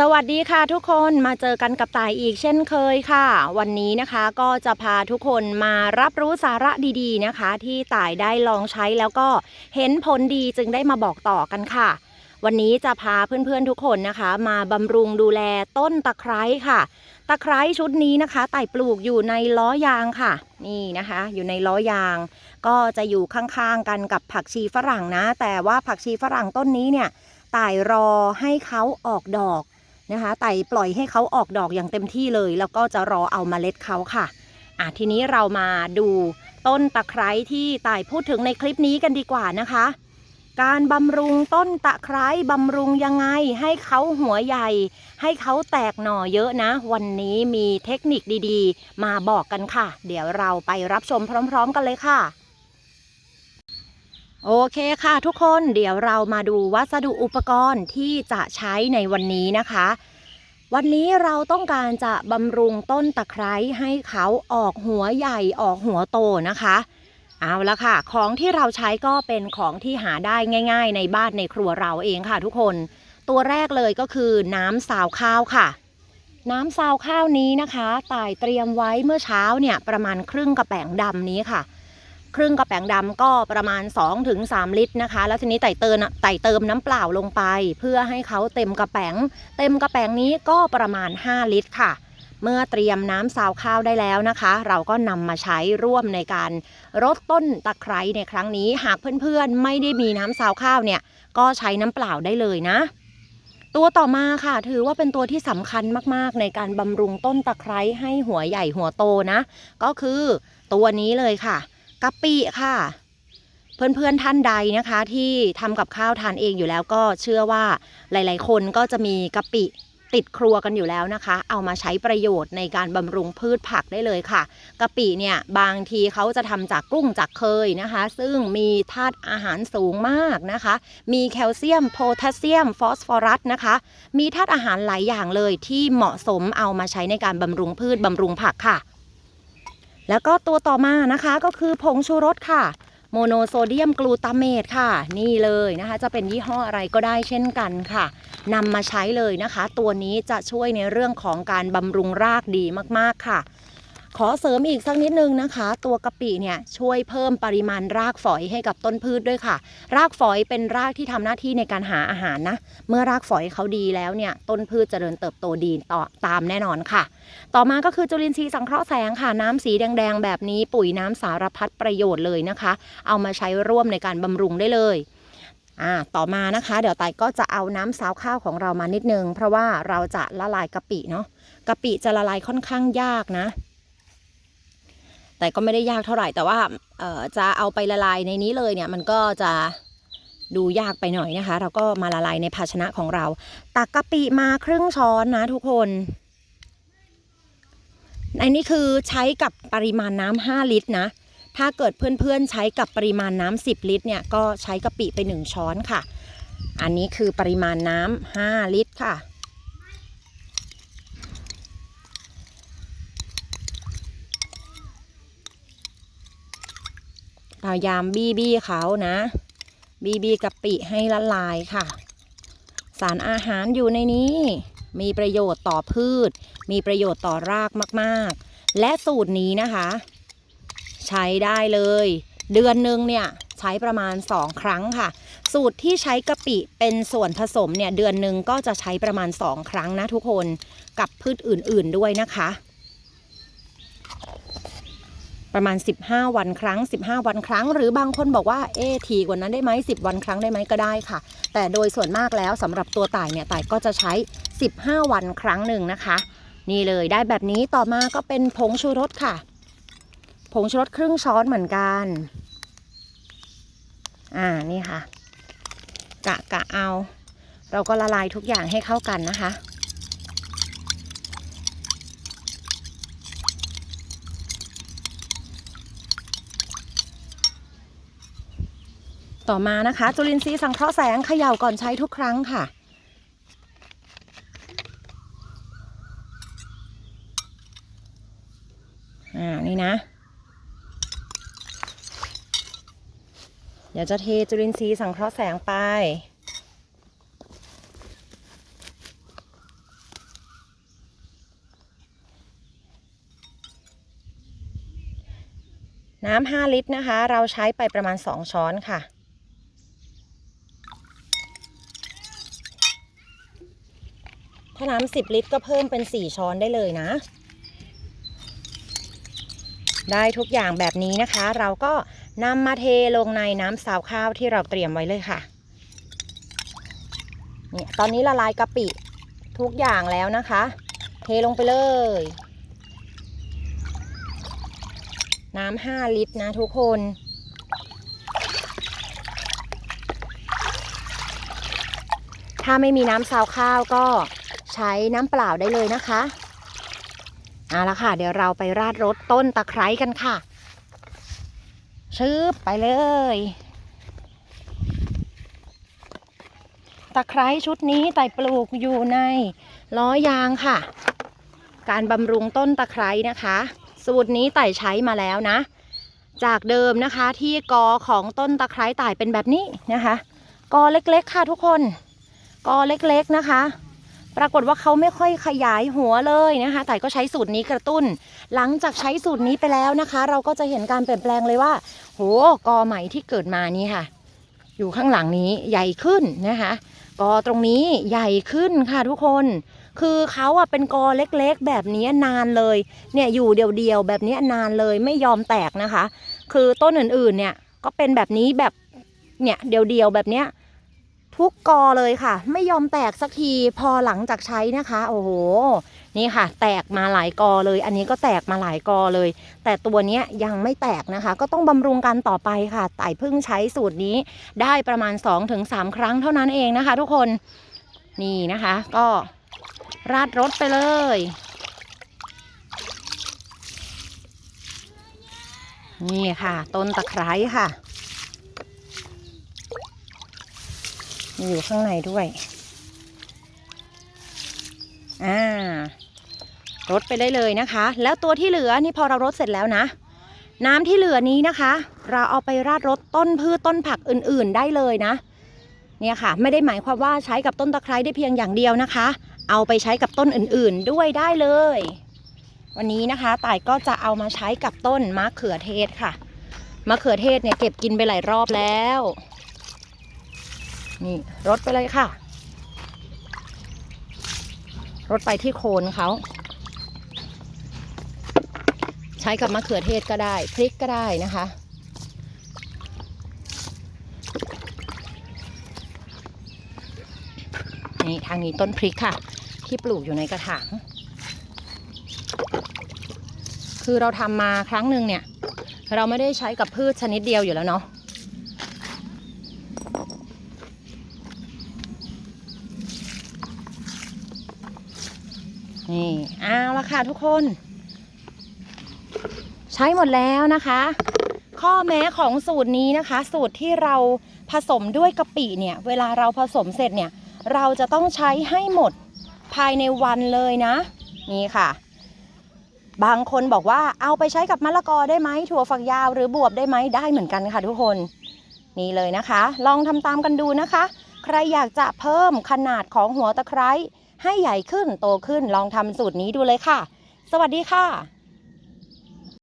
สวัสดีค่ะทุกคนมาเจอกันกับต่ายอีกเช่นเคยค่ะ วันนี้นะคะก็จะพาทุกคนมารับรู้สาระดีๆนะคะ ที่ต่ายได้ลองใช้แล้วก็เห็นผลดีจึงได้มาบอกต่อกันค่ะ วันนี้จะพาเพื่อนๆทุกคนนะคะ มาบำรุงดูแลต้นตะไคร้ค่ะ ตะไคร้ชุดนี้นะคะต่ายปลูกอยู่ในล้อยางค่ะ นี่นะคะ อยู่ในล้อยาง ก็จะอยู่ข้างๆกันกับผักชีฝรั่งนะ แต่ว่าผักชีฝรั่งต้นนี้เนี่ยต่ายรอให้เขาออกดอก นะคะไต่ปล่อยให้เขาออกดอกอย่างเต็มที่เลย แล้วก็จะรอเอาเมล็ดเขาค่ะอะ ทีนี้เรามาดูต้นตะไคร้ที่ต่ายพูดถึงในคลิปนี้กันดีกว่านะคะ การบำรุงต้นตะไคร้บำรุงยังไง ให้เขาหัวใหญ่ ให้เขาแตกหน่อเยอะนะ วันนี้มีเทคนิคดีๆ มาบอกกันค่ะ เดี๋ยวเราไปรับชมพร้อม ๆ กันเลยค่ะ โอเคค่ะทุกคนเดี๋ยวเรามาดูวัสดุอุปกรณ์ที่จะใช้ในวันนี้นะคะ วันนี้เราต้องการจะบำรุงต้นตะไคร้ให้เขาออกหัวใหญ่ออกหัวโตนะคะ เอาละค่ะ ของที่เราใช้ก็เป็นของที่หาได้ง่าย ๆ ในบ้านในครัวเราเองค่ะทุกคน ตัวแรกเลยก็คือน้ำซาวข้าวค่ะ น้ำซาวข้าวนี้นะคะต่ายเตรียมไว้เมื่อเช้าเนี่ยประมาณครึ่งกระแป๋งดำนี้ค่ะ ครึ่งกระแป๋งดำก็ประมาณ 2-3 ลิตรนะคะ แล้วทีนี้ไต่เติมไต่เติมน้ำเปล่าลงไป เพื่อให้เขาเต็มกระแป๋ง เต็มกระแป๋งนี้ก็ประมาณ 5 ลิตรค่ะ เมื่อเตรียมน้ำซาวข้าวได้แล้วนะคะ เราก็นำมาใช้ร่วมในการรดต้นตะไคร้ในครั้งนี้ หากเพื่อนๆไม่ได้มีน้ำซาวข้าวเนี่ย ก็ใช้น้ำเปล่าได้เลยนะตัวต่อมาค่ะถือว่าเป็นตัวที่สำคัญมากๆ ในการบำรุงต้นตะไคร้ให้หัวใหญ่หัวโตนะ ก็คือตัวนี้เลยค่ะ กะปิค่ะ เพื่อนๆท่านใดนะคะที่ทำกับข้าวทานเองอยู่แล้วก็เชื่อว่าหลายๆ คนก็จะมีกะปิติดครัวกันอยู่แล้วนะคะ เอามาใช้ประโยชน์ในการบำรุงพืชผักได้เลยค่ะ กะปิเนี่ยบางทีเขาจะทำจากกุ้งจากเคยนะคะ ซึ่งมีธาตุอาหารสูงมากนะคะ มีแคลเซียมโพแทสเซียม ฟอสฟอรัสนะคะ มีธาตุอาหารหลายอย่างเลยที่เหมาะสมเอามาใช้ในการบำรุงพืชบำรุงผักค่ะ แล้วก็ตัวต่อมานะคะก็คือผงชูรสค่ะ โมโนโซเดียมกลูตาเมตค่ะ นี่เลยนะคะ จะเป็นยี่ห้ออะไรก็ได้เช่นกันค่ะนำมาใช้เลยนะคะ ตัวนี้จะช่วยในเรื่องของการบำรุงรากดีมากๆค่ะ ขอเสริมอีกสักนิดนึงนะคะ ตัวกะปิเนี่ยช่วยเพิ่มปริมาณรากฝอยให้กับต้นพืชด้วยค่ะ รากฝอยเป็นรากที่ทำหน้าที่ในการหาอาหารนะ เมื่อรากฝอยเขาดีแล้วเนี่ยต้นพืชจเจริญเติบโตดีต่อตามแน่นอนค่ะ ต่อมาก็คือจุลินทรีย์สังเคราะห์แสงค่ะ น้ำสีแดงๆแบบนี้ปุ๋ยน้ำสารพัดประโยชน์เลยนะคะ เอามาใช้ร่วมในการบำรุงได้เลยอ่าต่อมานะคะเดี๋ยวไตก็จะเอาน้ำซาวข้าวของเรามานิดนึง เพราะว่าเราจะละลายกะปิเนาะกะปิจะละลายค่อนข้างยากนะ แต่ก็ไม่ได้ยากเท่าไหร่แต่ว่าจะเอาไปละลายในนี้เลยเนี่ยมันก็จะดูยากไปหน่อยนะคะ เราก็มาละลายในภาชนะของเรา ตักกะปิมาครึ่งช้อนนะทุกคนอันนี้คือใช้กับปริมาณน้ำ5ลิตรนะ ถ้าเกิดเพื่อนๆใช้กับปริมาณน้ำ10 ลิตรเนี่ยก็ใช้กะปิไป 1 ช้อนค่ะ อันนี้คือปริมาณน้ำ5ลิตรค่ะ พยายามบี้บี้เขานะ บี้บี้กะปิให้ละลายค่ะ สารอาหารอยู่ในนี้ มีประโยชน์ต่อพืช มีประโยชน์ต่อรากมากๆ และสูตรนี้นะคะ ใช้ได้เลย เดือนหนึ่งเนี่ยใช้ประมาณ 2 ครั้งค่ะ สูตรที่ใช้กะปิเป็นส่วนผสมเนี่ยเดือนหนึ่งก็จะใช้ประมาณ 2 ครั้งนะทุกคนกับพืชอื่นๆด้วยนะคะ ประมาณ 15 วันครั้ง 15 วันครั้ง หรือบางคนบอกว่าเอ๊ะทีกว่านั้นได้ไหม10 วันครั้งได้ไหมก็ได้ค่ะ แต่โดยส่วนมากแล้วสำหรับตัวต่ายเนี่ยต่ายก็จะใช้ 15 วันครั้งหนึ่งนะคะ นี่เลยได้แบบนี้ต่อมาก็เป็นผงชูรสค่ะ ผงชูรสครึ่งช้อนเหมือนกันอ่านี่ค่ะกะกะเอา เราก็ละลายทุกอย่างให้เข้ากันนะคะ ต่อมานะคะ จุลินทรีย์สังเคราะห์แสงเขย่าก่อนใช้ทุกครั้งค่ะ อ่า นี่นะ เดี๋ยวจะเทจุลินทรีย์สังเคราะห์แสงไป น้ำ 5 ลิตรนะคะ เราใช้ไปประมาณ 2 ช้อนค่ะ ถ้าน้ำ10ลิตรก็เพิ่มเป็น4ช้อนได้เลยนะ ได้ทุกอย่างแบบนี้นะคะ เราก็นำมาเทลงในน้ำซาวข้าวที่เราเตรียมไว้เลยค่ะเนี่ยตอนนี้ละลายกะปิทุกอย่างแล้วนะคะ เทลงไปเลย น้ำห้าลิตรนะทุกคนถ้าไม่มีน้ำซาวข้าวก็ ใช้น้ำเปล่าได้เลยนะคะเอาละค่ะ เดี๋ยวเราไปราดรสต้นตะไคร้กันค่ะชืบไปเลย ตะไคร้ชุดนี้ไต่ปลูกอยู่ในล้อยางค่ะ การบำรุงต้นตะไคร้นะคะ สูตรนี้ไต่ใช้มาแล้วนะ จากเดิมนะคะที่กอของต้นตะไคร้ไต่เป็นแบบนี้นะคะ กอเล็กๆค่ะทุกคน กอเล็กๆนะคะ ปรากฏว่าเขาไม่ค่อยขยายหัวเลยนะคะ แต่ก็ใช้สูตรนี้กระตุ้น หลังจากใช้สูตรนี้ไปแล้วนะคะ เราก็จะเห็นการเปลี่ยนแปลงเลยว่า โหกอใหม่ที่เกิดมานี่ค่ะ อยู่ข้างหลังนี้ใหญ่ขึ้นนะคะกอตรงนี้ใหญ่ขึ้นค่ะทุกคน คือเขาอะเป็นกอเล็กๆ แบบนี้นานเลย เนี่ยอยู่เดียวๆแบบนี้นานเลยไม่ยอมแตกนะคะ คือต้นอื่นๆเนี่ยก็เป็นแบบนี้แบบเนี่ยเดียวๆแบบเนี้ย ทุกกอเลยค่ะ ไม่ยอมแตกสักทีพอหลังจากใช้นะคะ โอ้โห นี่ค่ะ แตกมาหลายกอเลย อันนี้ก็แตกมาหลายกอเลย แต่ตัวเนี้ยยังไม่แตกนะคะ ก็ต้องบำรุงกันต่อไปค่ะไต่เพิ่งใช้สูตรนี้ได้ประมาณ 2-3 ครั้งเท่านั้นเองนะคะ ทุกคนนี่นะคะ ก็ราดรสไปเลย นี่ค่ะ ต้นตะไคร้ค่ะ มีอยู่ข้างในด้วย อ่ารดไปได้เลยนะคะ แล้วตัวที่เหลือนี่พอเรารดเสร็จแล้วนะ น้ำที่เหลือนี้นะคะ เราเอาไปราดรดต้นพืชต้นผักอื่นๆได้เลยนะ เนี่ยค่ะ ไม่ได้หมายความว่าใช้กับต้นตะไคร้ได้เพียงอย่างเดียวนะคะ เอาไปใช้กับต้นอื่นๆด้วยได้เลย วันนี้นะคะต่ายก็จะเอามาใช้กับต้นมะเขือเทศค่ะมะเขือเทศเนี่ยเก็บกินไปหลายรอบแล้ว นี่รดไปเลยค่ะ รดไปที่โคนเขา ใช้กับมะเขือเทศก็ได้ พริกก็ได้นะคะ นี่ทางนี้ต้นพริกค่ะ ที่ปลูกอยู่ในกระถาง คือเราทำมาครั้งหนึ่งเนี่ย เราไม่ได้ใช้กับพืชชนิดเดียวอยู่แล้วเนาะ นี่เอาละค่ะทุกคน ใช้หมดแล้วนะคะ ข้อแม้ของสูตรนี้นะคะ สูตรที่เราผสมด้วยกะปิเนี่ย เวลาเราผสมเสร็จเนี่ย เราจะต้องใช้ให้หมดภายในวันเลยนะ นี่ค่ะ บางคนบอกว่าเอาไปใช้กับมะละกอได้ไหมถั่วฝักยาวหรือบวบได้ไหมได้เหมือนกันค่ะทุกคนนี่เลยนะคะ ลองทำตามกันดูนะคะ ใครอยากจะเพิ่มขนาดของหัวตะไคร้ ให้ใหญ่ขึ้นโตขึ้นลองทำสูตรนี้ดูเลยค่ะ สวัสดีค่ะ